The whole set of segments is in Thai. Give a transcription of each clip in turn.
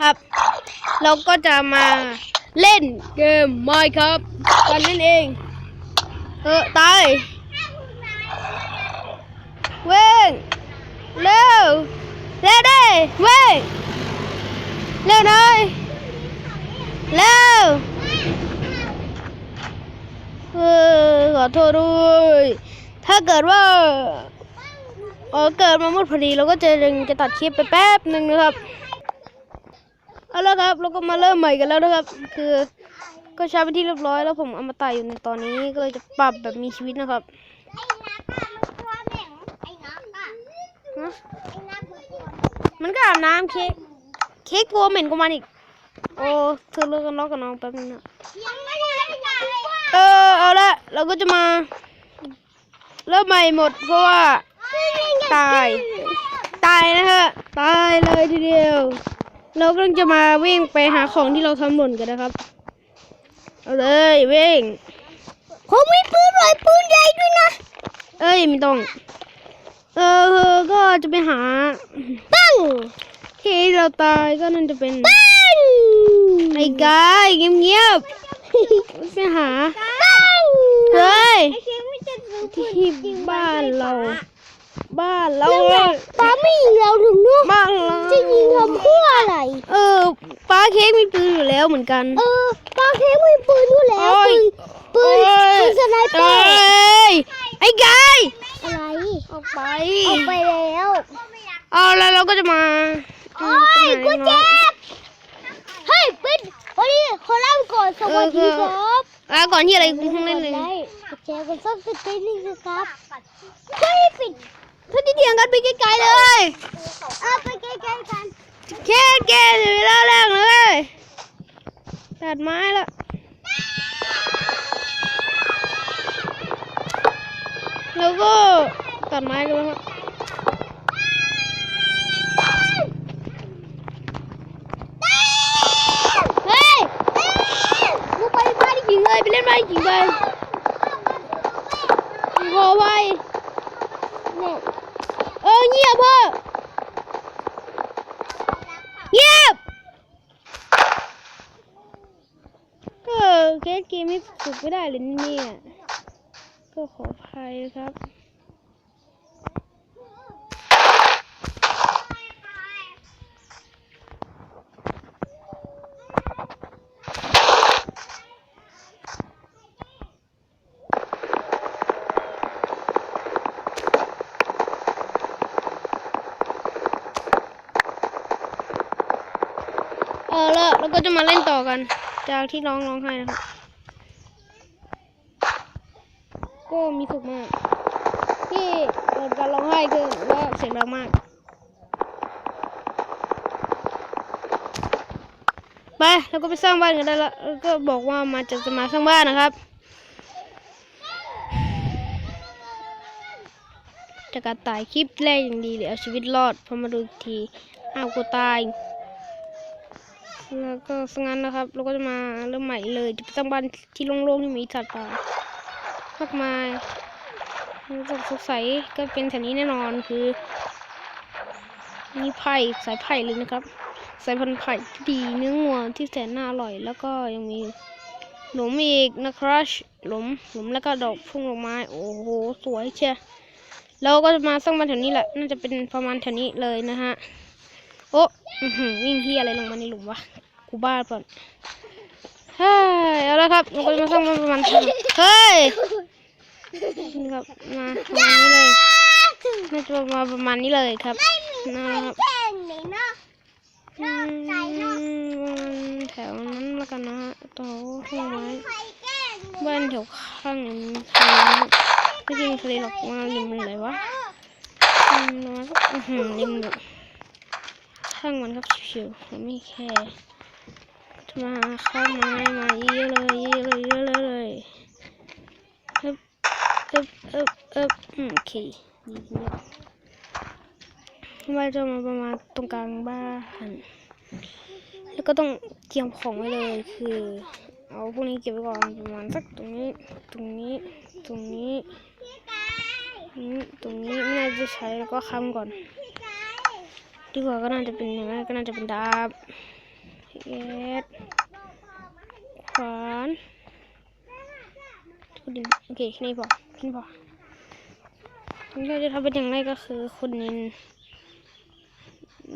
ครับ เราก็จะมาเล่นเกมไมครับกันนั่นเอง เออตายเว้งเร็วเร็วได้เว้งเร็วหน่อยเร็วเออขอโทษด้วยถ้าเกิดว่าเออเกิดมามืดพอดีเราก็จะยังจะตัดคลิปไปแป๊บหนึ่งนะครับ เอาละครับเราก็มาเริ่มใหม่กันแล้วนะครับ คือก็ใช้ไปที่เรียบร้อยแล้วผมเอามาตายอยู่ในตอนนี้ก็เลยจะปรับแบบมีชีวิตนะครับไอ้นักอะมันตัวเหม็นไอ้นักอะฮะไอ้นักมันตัวมันก็อาบน้ำเค้กเค้กตัวเหม็นกว่ามันอีกโอ้เธอเลิกกันล็อกกับน้องแป๊บนึงนะยังไม่ได้ไงเออเอาละเราก็จะมา เริ่มใหม่หมดเพราะว่าตาย ตายนะฮะตายเลยทีเดียว เรากำลังจะมาวิ่งไปหาของที่เราทำหล่นกันนะครับ เอาเลยวิ่งผมมีปืนหน่อยปืนใหญ่ด้วยนะ เอ้ยไม่ต้อง เออก็จะไปหาปังที่เราตายก็นั่นจะเป็นปังไอ้กายเงียบๆไปหาปังเฮ้ยไอ้เค้กไม่จะซื้อปืนที่บ้านเรา บ้านเราแล้วไงป้าไม่ยิงเราถึงนู่นบ้านเราจะยิงทำเพื่ออะไร เออป้าเค้กมีปืนอยู่แล้วเหมือนกัน เออป้าเค้กมีปืนด้วยแล้วโอ้ยปืนปืนปืนสไนเปอเอ้ร์ยไอ้กายอะไรออกไปออกไปแล้วเอาแล้วเราก็จะมาโอ้ยกูเจ็บเฮ้ยปิดวันนี้ขอเล่าก่อนสวัสดีครับอะก่อนที่อะไรกูเพิ่งเล่นเลยได้แชร์กันสักสิบปีนี่คือครับเฮ้ยปิด ถ้าที่เถียงกันไปไกลๆเลยเอาไปใกลๆกันแค่แกเดี๋ยวเล่าแรงเลยตัดไม้ละแล้วก็ตัดไม้กันแล้วครับเฮ้ยกูไปบ้านยิงเลยไปเล่นไม้ยิงไปพอไป เนี่ย เออเงียบเพ่อเงียบเออ เกมเกมไม่ฝึกไม่ได้เลยเนี่ย ก็ขออภัยครับเออแล้วเราก็จะมาเล่นต่อกัน จากที่น้องร้องไห้นะครับ ก็มีสุขมาก ที่เกิดการร้องไห้คือว่าเสียงดังมาก ไปเราก็ไปสร้างบ้านกันได้แล้วก็บอกว่ามาจะจะมาสร้างบ้านนะครับจากการตายคลิปแรกอย่างดีเลยเอาชีวิตรอดพอมาดูอีกทีอ้าวกูตายแล้วก็สงั้นนะครับ เราก็จะมาเริ่มใหม่เลยจะไปสร้างบ้านที่โล่งๆที่มีสัตว์ป่า มากมายก็สงสัยก็เป็นแถวนี้แน่นอนคือมีไผ่สายไผ่เลยนะครับ สายพันธุ์ไผ่ที่ดีเนื้องัวที่แสนน่าอร่อย แล้วก็ยังมีหลุมอีกนะครับหลุมหลุมแล้วก็ดอกพุ่งดอกไม้โอ้โหสวยเชียเราก็จะมาสร้างบ้านแถวนี้แหละน่าจะเป็นประมาณแถวนี้เลยนะฮะโอ้วิ่งเฮียอะไรลงมาในหลุมวะกูบ้าก่อน ฮ้ยเอาละครับเราก็จะมาสร้างบ้านประมาณนี้เฮ้ยนี่ครับมาประมาณนี้เลยน่าจะมาประมาณนี้เลยครับนะครับแข่งเลยเนาะอืมแถวนั้นแล้วกันนะฮะต่อห้องไม้บ้านแถวข้างอย่างนี้ทะเลนไม่ใช่ทะเลหรอกมาริมอะไรวะอืมมาก็อื้อหือริมเลยช่างมันครับชิวๆไม่แคร์ มาเข้ามามาเยอะเลยเยอะเลยเยอะเลยเอ๊บเอ๊บเอ๊บเอ๊บโอเคดีเยี่ยมว่าจะมาประมาณตรงกลางบ้านแล้วก็ต้องเตรียมของไว้เลยคือเอาพวกนี้เก็บไว้ก่อนประมาณสักตรงนี้ ตรงนี้ ตรงนี้ตรงนี้ไม่น่าจะใช้แล้วก็ค้ำก่อน ดีกว่าก็น่าจะเป็นอย่างนั้นก็น่าจะเป็นดาบ แอดขวานขุดดินโอเคแค่นี้พอแค่นี้พอเราจะทำเป็นอย่างไรก็คือขุดดิน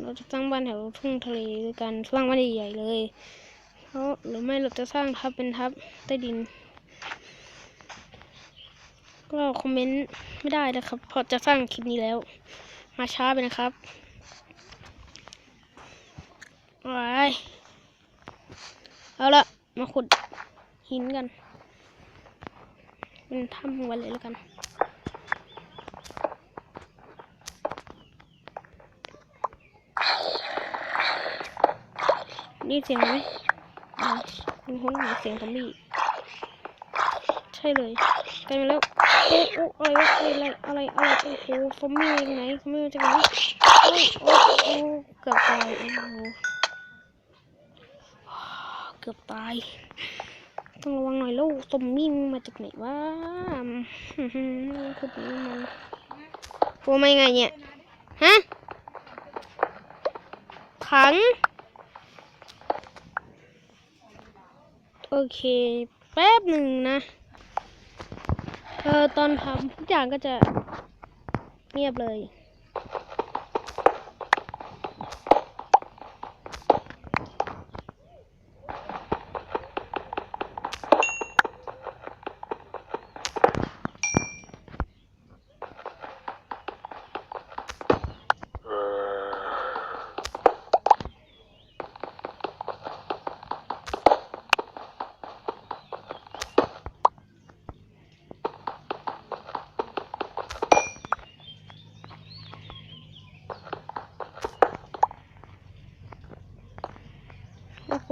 เราจะสร้างบ้านแถวทุ่งทะเลด้วยกันสร้างบ้านใหญ่ๆเลยเพราะหรือไม่เราจะสร้างทับเป็นทับใต้ดิน ก็คอมเมนต์ไม่ได้นะครับเพราะจะสร้างคลิปนี้แล้ว มาช้าไปนะครับเอาไว้ เอาละมาขุดหินกันเป็นถ้ำกันเลยแล้วกัน นี่เสียงไหมอ่าคุณคุ้นเหมือนเสียงซอมบี้ใช่เลยกล้มาแล้วโอ้โอ้อะไรวะอะไรอะไรอะไรโอ้โหซอมบี้มาจากไหนซอมบี้จากไหนโอ้โอ้เกือบตายโอ้โห กือบตาย ต้องระวังหน่อยลูกซอมบี้มาจากไหนวะอื้อมันโอ้ไม่ไงเนี่ย ฮะ ขัง โอเค แป๊บหนึ่งนะ เออ ตอนทำทุกอย่างก็จะเงียบเลย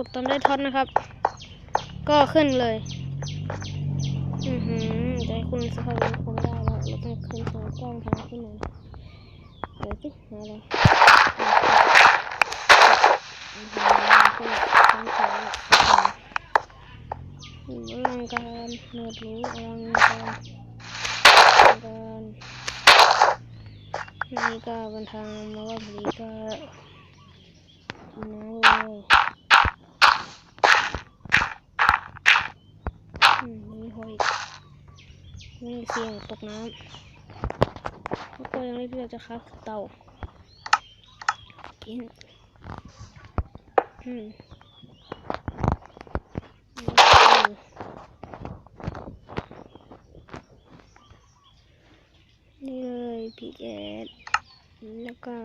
ก็ขุดตอนได้ท่อนนะครับ ก็ขึ้นเลย อือหือใจคุณสภาพคงได้แล้วเราต้องขึ้นทางกล้องทางขึ้นหน่อยเดี๋ยวสิหาอะไรอือหือขึ้นทางเขาอืมอลังการเนิร์ดรู้อลังการการนี่ก็เป็นทางมาว่าพอดีก็น้ำเลย อืมไม่ห้อยมีเสียงตกน้ำแล้วก็ยังไม่เพื่อจะคับเต่ากินอืมนี่เลยพีเอสแล้วก็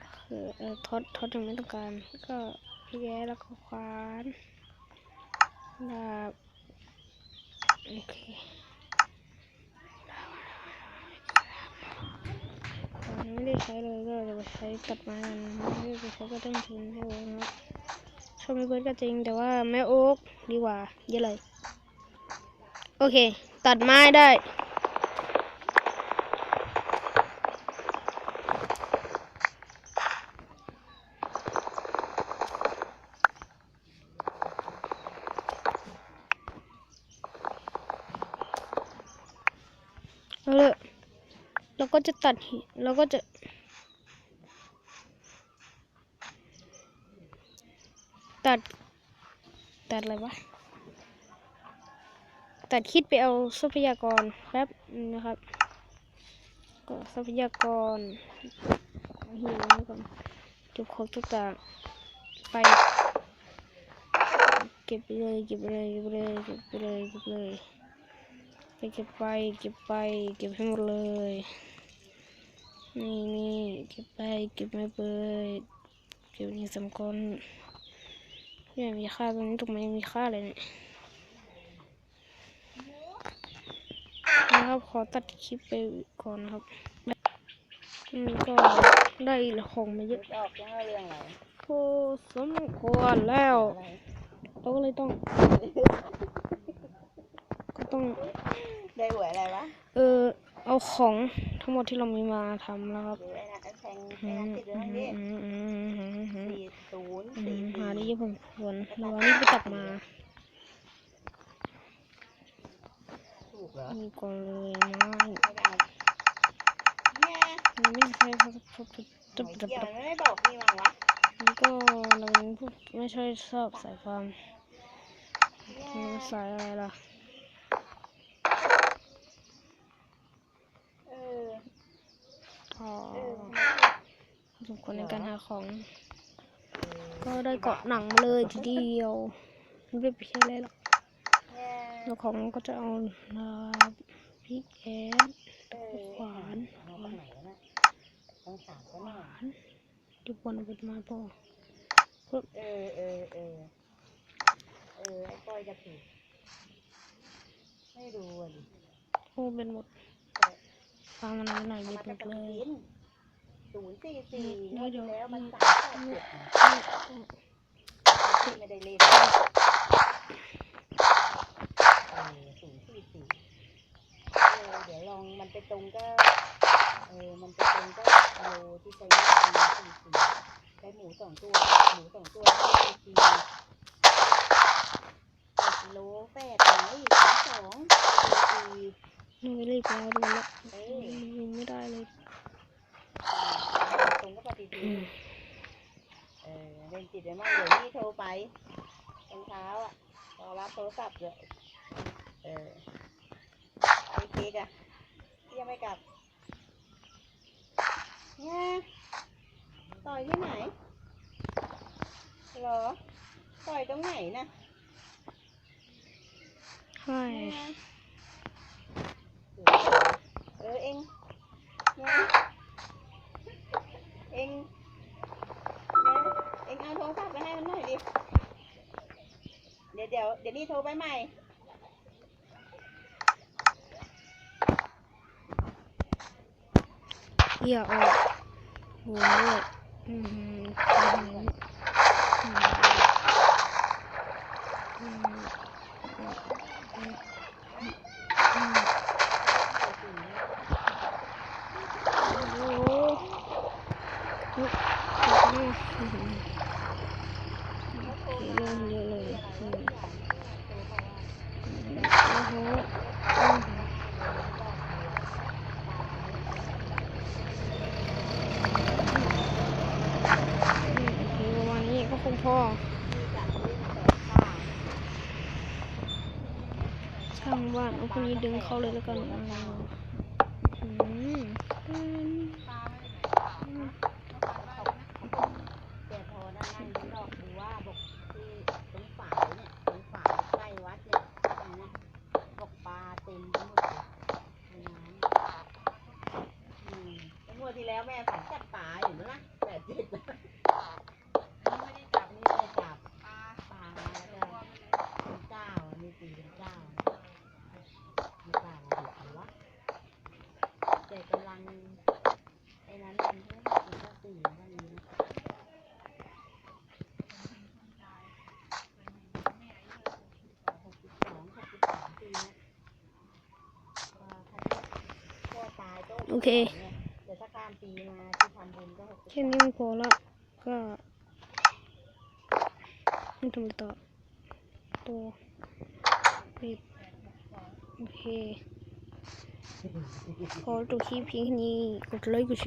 ก็คือเออทอดทอดยังไม่ต้องการแล้วก็พีเอสแล้วก็ควาน ดาบโอเคตอนนี้ไม่ได้ใช้เลยก็จะไปใช้ตัดไม้กันไม่ได้ไปใช้ก็ต้องทุนให้โอ๊กนะครับชมไม่เบิร์ดก็จริงแต่ว่าแม่โอ๊กดีกว่าเยอะเลย โอเค ตัดไม้ได้ เอาเลยเราก็จะตัดหิเราก็จะ ตัด ตัดอะไรวะ ตัดคิดไปเอาทรัพยากรแป๊บนะครับก็ทรัพยากรหิวไว้ก่อนเก็บของทุกอย่างไป เก็บไปเลยเก็บไปเลยเก็บไปเลยเก็บไปเลยเก็บไปเลยไป เก็บไปเก็บไป เก็บให้หมดเลย นี่นี่เก็บไปเก็บไม่เปิดเก็บนี่สำคัญเนี่ยมีค่าตรงนี้ตรงนี้มีค่าเลยเนี่ยนะครับขอตัดคลิปไปก่อนนครับอืมก็ได้ของมาเยอะจะออกยังเรื่องอะไรโอ้สมควรแล้วเราก็เลยต้องก็ต้อง ได้หวยอะไรวะเออ เอาของทั้งหมดที่เรามีมาทำแล้วครับหรือไอ้นั่นแทงอืไอ้นั่นมติดเรื่อืองมนี้อืมอืมอืมอืมสี่ศูนย์อืสี่มสี่หาได้เยอะผมควรเราอันนี้ไปตัดมาถูกเหรอนี่ก่อนเลยนะไม่ได้เนี่ยมันไม่ใช่เพราะเพราะเพราะหจะวยจะเกี่ยวมันไม่บอกพี่มั้งวะมมันก็เราพูดไม่ใช่ชอบสายความมันสายอะไรล่ะ เออ อ๋อ เออ สมควรในการหาของ ก็ได้เกาะหนังมาเลยทีเดียวมันไม่ใช่อะไรหรอกเนี่ยแล้วของก็จะเอานาพริกแอนเออขวานเอาตรงไหนวะน่ะต้องสามก็หน่อยทุกคนเอาไปมาพอเออเออเออเออไอ้ก้อยจะผิดไม่รู้อะดิโอ้เป็นหมดแต่ฟังมันหน่อยหน่อยเอามีมาหมจากดกเลระยถิน ศูนย์สี่สี่เดี๋งยววดเดี๋ยวที่แล้วมันอืมสามแปดเจ็ดที่ไม่ได้เล่นเออศูนย์สี่สี่เออเดี๋ยวลองมันไปตรงก็เออมันไปตรงก็โลที่ใช้ได้สี่สี่ใช้หมูสองตัวหมูสองตัวให้สี่สี่เจ็ดโลแปดไหนสามสองสี่สี่นึกรีบแล้วดูแล้วเออไม่ได้เลยต รงก็ปฏิทินเออเล่นจิตไว้มั่งเดี๋ยวนี่โทรไปตอนเช้าอะรอรับโทรศัพท์เลยเออไอ้เค้กอะที่ยังไม่กลับเนี่ยต่อยที่ไหนเหรอต่อยตรงไหนน่ะใช่เนี่ยเออเองเนี่ย เองเองเอาโทรศัพท์ไปให้มันหน่อยดิ เดี๋ยวเดี๋ยวเดี๋ยวนี่โทรไปใหม่เหี้ยออกโว้ยอืมอืมอืมอืมอืมอืมโอ้โหเฮ้ยอืมอืมเยอะเลยเยอะเลยอืมโอ้โหอืม อืมโอเคประมาณนี้ก็คง พ่อ ช่างบ้านเอาคนนี้ดึงเข้าเลยแล้วกันอืมอืม แต่พอนั่งนั่งดูดอกดูว่าบอกที่ตรงฝายเนี่ยตรงฝายใกล้วัดเนี่ยอันเนี้ยบอกปลาเต็มไปหมดเลยในน้ำอืมแล้วงวดที่แล้วแม่ฝันจับปลาอยู่นะแปดเจ็ดนะนี่ไม่ได้จับนี่ไม่ได้จับปลาปลาแล้วก็เป็นเก้าอันนี้ตีเป็นเก้าไม่กล้ามาดูวะแต่กำลังไอ้นั้นมันเท่าไหร่มันก็สี่มันก็มีนะ หกสิบสองหกสิบสามปีนะก็ถ้าแค่ตายก็ โอ เคนี่ยเดี๋ยวถ้าข้ามปีมาที่ทำบุญก็หกสิบแค่นี้มันพอแล้วก็ไม่ทำต่อตัวปิดโอเคพอจบคลิปเพียงแค่นี้กดไลค์กดแชร์